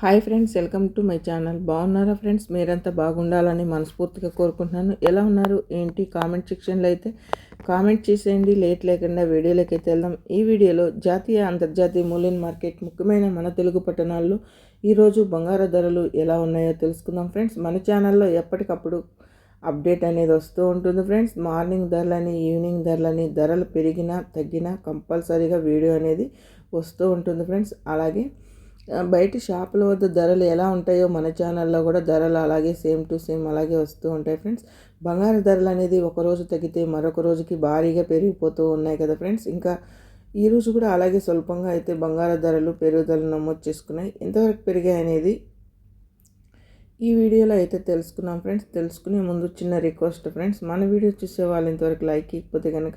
Hi friends welcome to my channel. బాగున్నారా friends? మీరంతా బాగుండాలని మనస్ఫూర్తిగా కోరుకుంటున్నాను. ఎలా ఉన్నారు? ఏంటి? కామెంట్ సెక్షన్లో అయితే కామెంట్ చేసేయండి. లేట్ లేకుండా వీడియోలోకి అయితే వెళ్దాం. ఈ వీడియోలో జాతీయ అంతర్జాతీయ మూల్యం మార్కెట్ ముఖ్యమైన మన తెలుగు పట్టణాల్లో ఈరోజు బంగారు ధరలు ఎలా ఉన్నాయో తెలుసుకుందాం ఫ్రెండ్స్. మన ఛానల్లో ఎప్పటికప్పుడు అప్డేట్ అనేది వస్తూ ఉంటుంది ఫ్రెండ్స్. మార్నింగ్ ధరలని ఈవినింగ్ ధరలని ధరలు పెరిగినా తగ్గినా కంపల్సరీగా వీడియో అనేది వస్తూ ఉంటుంది ఫ్రెండ్స్. అలాగే బయట షాపుల వద్ద ధరలు ఎలా ఉంటాయో మన ఛానల్లో కూడా ధరలు అలాగే సేమ్ టు సేమ్ అలాగే వస్తూ ఉంటాయి ఫ్రెండ్స్. బంగారు ధరలు అనేది ఒక రోజు తగ్గితే మరొక రోజుకి భారీగా పెరిగిపోతూ ఉన్నాయి కదా ఫ్రెండ్స్. ఇంకా ఈ రోజు కూడా అలాగే స్వల్పంగా అయితే బంగారు ధరలు పెరుగుదల నమోదు చేసుకున్నాయి. ఎంతవరకు పెరిగాయి అనేది ఈ వీడియోలో అయితే తెలుసుకున్నాం ఫ్రెండ్స్. తెలుసుకునే ముందు చిన్న రిక్వెస్ట్ ఫ్రెండ్స్. మన వీడియో చూసే వాళ్ళు ఇంతవరకు లైక్ ఇకపోతే కనుక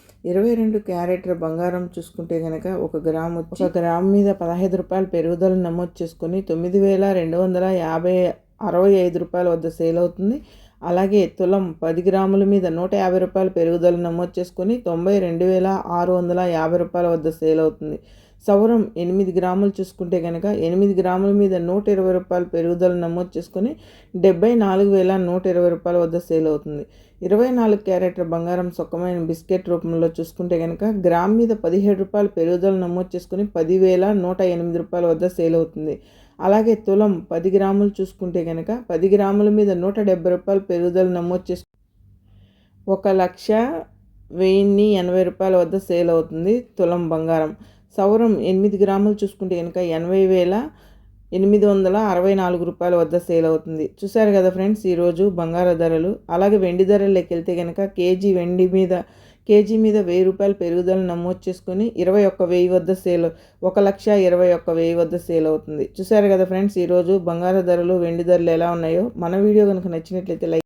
ఇరవై రెండు క్యారెట్ల బంగారం చూసుకుంటే కనుక ఒక గ్రాము ఒక గ్రాము మీద పదహైదు రూపాయలు పెరుగుదల నమోదు చేసుకుని తొమ్మిది వేల రెండు వందల యాభై అరవై ఐదు రూపాయల వద్ద సేల్ అవుతుంది. అలాగే తులం పది గ్రాముల మీద నూట యాభై రూపాయల పెరుగుదల నమోదు చేసుకుని తొంభై రెండు వేల ఆరు వందల యాభై రూపాయల వద్ద సేల్ అవుతుంది. సవరం ఎనిమిది గ్రాములు చూసుకుంటే కనుక ఎనిమిది గ్రాముల మీద నూట ఇరవై రూపాయల పెరుగుదల నమోదు చేసుకొని డెబ్బై నాలుగు వేల నూట ఇరవై రూపాయల వద్ద సేల్ అవుతుంది. ఇరవై నాలుగు క్యారెట్ల బంగారం సుఖమైన బిస్కెట్ రూపంలో చూసుకుంటే కనుక గ్రామ్ మీద పదిహేడు రూపాయల పెరుగుదల నమోదు చేసుకుని పదివేల నూట ఎనిమిది రూపాయల వద్ద సేల్ అవుతుంది. అలాగే తులం పది గ్రాములు చూసుకుంటే కనుక పది గ్రాముల మీద నూట డెబ్బై రూపాయల పెరుగుదల నమోదు చేసు ఒక లక్ష వెయ్యిన్ని ఎనభై రూపాయల వద్ద సేల్ అవుతుంది తులం బంగారం. సౌరం ఎనిమిది గ్రాములు చూసుకుంటే కనుక ఎనభై వేల ఎనిమిది వందల అరవై నాలుగు రూపాయల వద్ద సేల్ అవుతుంది. చూసారు కదా ఫ్రెండ్స్ ఈరోజు బంగారు ధరలు అలాగే వెండి ధరల్లోకి వెళ్తే కనుక కేజీ వెండి మీద కేజీ మీద వెయ్యి రూపాయలు పెరుగుదల నమోదు చేసుకుని ఇరవై ఒక్క వెయ్యి వద్ద సేల్ ఒక లక్ష ఇరవై ఒక్క వెయ్యి వద్ద సేల్ అవుతుంది. చూసారు కదా ఫ్రెండ్స్ ఈరోజు బంగారు ధరలు వెండి ధరలు ఎలా ఉన్నాయో? మన వీడియో కనుక నచ్చినట్లయితే లైక్